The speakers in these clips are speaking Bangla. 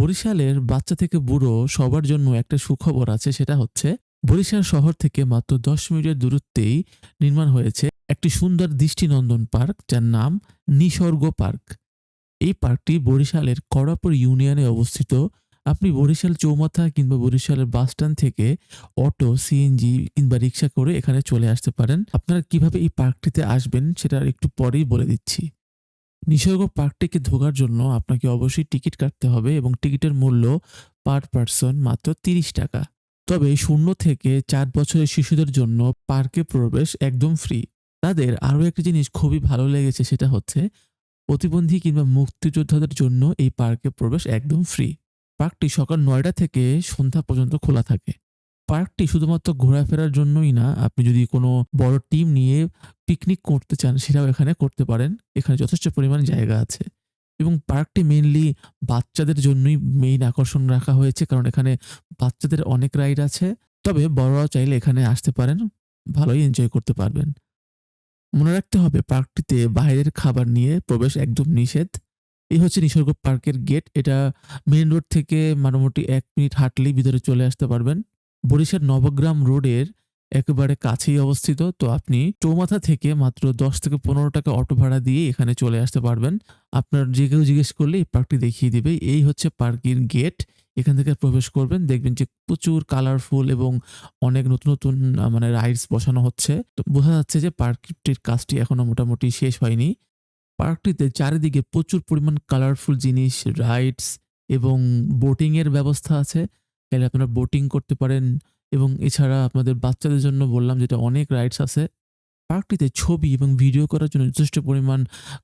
বরিশালের বাচ্চা থেকে বুড়ো সবার জন্য একটা সুখবর আছে, সেটা হচ্ছে বরিশাল শহর থেকে মাত্র দশ মিনিটের দূরত্বেই নির্মাণ হয়েছে একটি সুন্দর দৃষ্টিনন্দন পার্ক, যার নাম নিসর্গ পার্ক। এই পার্কটি বরিশালের কড়াপুর ইউনিয়নে অবস্থিত। আপনি বরিশাল চৌমাথা কিংবা বরিশালের বাসস্ট্যান্ড থেকে অটো, সিএনজি কিংবা রিক্সা করে এখানে চলে আসতে পারেন। আপনারা কীভাবে এই পার্কটিতে আসবেন সেটা একটু পরেই বলে দিচ্ছি। নিসর্গ পার্কটিকে ঢোকার জন্য আপনাকে অবশ্যই টিকিট কাটতে হবে এবং টিকিটের মূল্য পার পার্সন মাত্র তিরিশ টাকা। তবে শূন্য থেকে চার বছরের শিশুদের জন্য পার্কে প্রবেশ একদম ফ্রি তাদের আরও একটি জিনিস খুবই ভালো লেগেছে সেটা হচ্ছে প্রতিবন্ধী কিংবা মুক্তিযোদ্ধাদের জন্য এই পার্কে প্রবেশ একদম ফ্রি পার্কটি সকাল নয়টা থেকে সন্ধ্যা পর্যন্ত খোলা থাকে। পার্কটি শুধুমাত্র ঘোরাফেরার জন্যই না, আপনি যদি কোনো বড় টিম নিয়ে পিকনিক করতে চান, সেটাও এখানে করতে পারেন। এখানে যথেষ্ট পরিমাণ জায়গা আছে। এবং পার্কটি মেনলি বাচ্চাদের জন্যই মেইন আকর্ষণ রাখা হয়েছে, কারণ এখানে বাচ্চাদের অনেক রাইড আছে। তবে বড়রাও চাইলে এখানে আসতে পারেন, ভালোই এনজয় করতে পারবেন। মনে রাখতে হবে, পার্কটিতে বাইরের খাবার নিয়ে প্রবেশ একদম নিষেধ। এই হচ্ছে নিসর্গ পার্কের গেট, এটা মেইন রোড থেকে মোটামুটি এক মিনিট হাঁটলেই ভিতরে চলে আসতে পারবেন। বরিশাল নবগ্রাম রোডের একেবারে কাছেই অবস্থিত, তো আপনি চৌমাথা থেকে মাত্র দশ থেকে পনেরো টাকা অটো ভাড়া দিয়ে এখানে চলে আসতে পারবেন। আপনার যে কেউ জিজ্ঞেস করলে এই পার্কটি দেখিয়ে দিবে। এই হচ্ছে পার্কের গেট এখান থেকে প্রবেশ করবেন, দেখবেন যে প্রচুর কালারফুল এবং অনেক নতুন নতুন মানে রাইডস বসানো হচ্ছে। তো বোঝা যাচ্ছে যে পার্কটির কাজটি এখনও মোটামুটি শেষ হয়নি। পার্কটিতে চারিদিকে প্রচুর পরিমাণ কালারফুল জিনিস রাইডস এবং বোটিংয়ের ব্যবস্থা আছে। তাহলে আপনারা বোটিং করতে পারেন এবং এছাড়া আপনাদের বাচ্চাদের জন্য বললাম যেটা অনেক রাইডস আছে, পার্কটিতে ছবি এবং ভিডিও করার জন্য যথেষ্ট পরিমাণ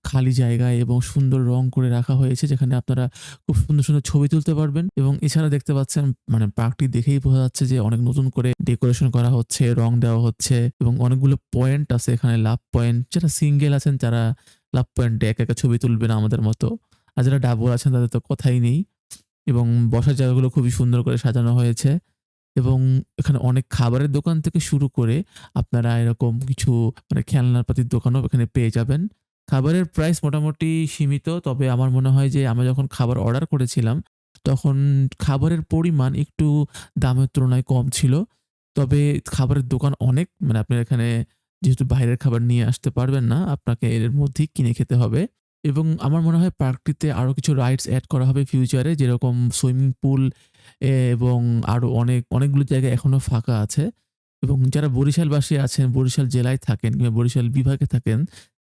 খালি জায়গা এবং সুন্দর রং করে রাখা হয়েছে যেখানে আপনারা খুব সুন্দর সুন্দর ছবি তুলতে পারবেন এবং এছাড়া দেখতে পাচ্ছেন মানে পার্কটি দেখেই বোঝা যাচ্ছে যে অনেক নতুন করে ডেকোরেশন করা হচ্ছে, রং দেওয়া হচ্ছে এবং অনেকগুলো পয়েন্ট আছে এখানে লাভ পয়েন্ট যারা সিঙ্গেল আছেন তারা লাভ পয়েন্টে একা একা ছবি তুলবেন আমাদের মতো। আর যারা ডাবল আছেন তাদের তো কথাই নেই। এবং বসার জায়গাগুলো খুবই সুন্দর করে সাজানো হয়েছে এবং এখানে অনেক খাবারের দোকান থেকে শুরু করে আপনারা এরকম কিছু মানে খেলনাপাতির দোকানও এখানে পেয়ে যাবেন। খাবারের প্রাইস মোটামুটি সীমিত, তবে আমার মনে হয় যে আমরা যখন খাবার অর্ডার করেছিলাম, তখন খাবারের পরিমাণ একটু দামের তুলনায় কম ছিল। তবে খাবারের দোকান অনেক মানে আপনার এখানে যেহেতু বাইরের খাবার নিয়ে আসতে পারবেন না, আপনাকে এর মধ্যেই কিনে খেতে হবে। এবং আমার মনে হয় পার্কটিতে আরও কিছু রাইডস অ্যাড করা হবে ফিউচারে যেরকম সুইমিং পুল এবং আরও অনেক, অনেকগুলো জায়গা এখনও ফাঁকা আছে। এবং যারা বরিশালবাসী আছেন, বরিশাল জেলায় থাকেন কিংবা বরিশাল বিভাগে থাকেন,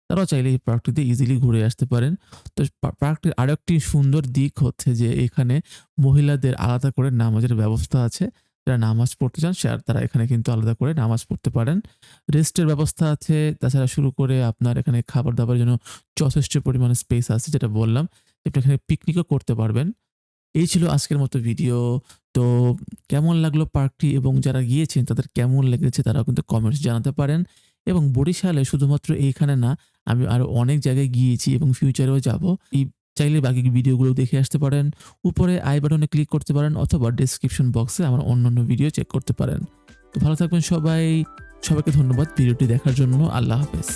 তারাও চাইলে এই পার্কটিতে ইজিলি ঘুরে আসতে পারেন। তো পার্কটির আরও একটি সুন্দর দিক হচ্ছে যে এখানে মহিলাদের আলাদা করে নামাজের ব্যবস্থা আছে। যারা নামাজ পড়তে চান, সে- তারা এখানে কিন্তু আলাদা করে নামাজ পড়তে পারেন। রেস্টের ব্যবস্থা আছে। তাছাড়া শুরু করে আপনার এখানে খাবার দাবার জন্য যথেষ্ট পরিমাণে স্পেস আছে, যেটা বললাম। আপনি এখানে পিকনিকও করতে পারবেন। এই ছিল আজকের মতো ভিডিও তো কেমন লাগল পার্কটি এবং যারা গিয়েছেন, তাদের কেমন লেগেছে তারাও কিন্তু কমেন্টস জানাতে পারেন। এবং বরিশালে শুধুমাত্র এইখানে না, আমি আরও অনেক জায়গায় গিয়েছি এবং ফিউচারেও যাব। এই চাইলে বাকি ভিডিওগুলো দেখে আসতে পারেন। উপরে আই বাটনে ক্লিক করতে পারেন অথবা ডিসক্রিপশন বক্সে আমার অন্যান্য ভিডিও চেক করতে পারেন। তো ভালো থাকবেন সবাই। সবাইকে ধন্যবাদ। ভিডিওটি দেখার জন্য আল্লাহ হাফেজ।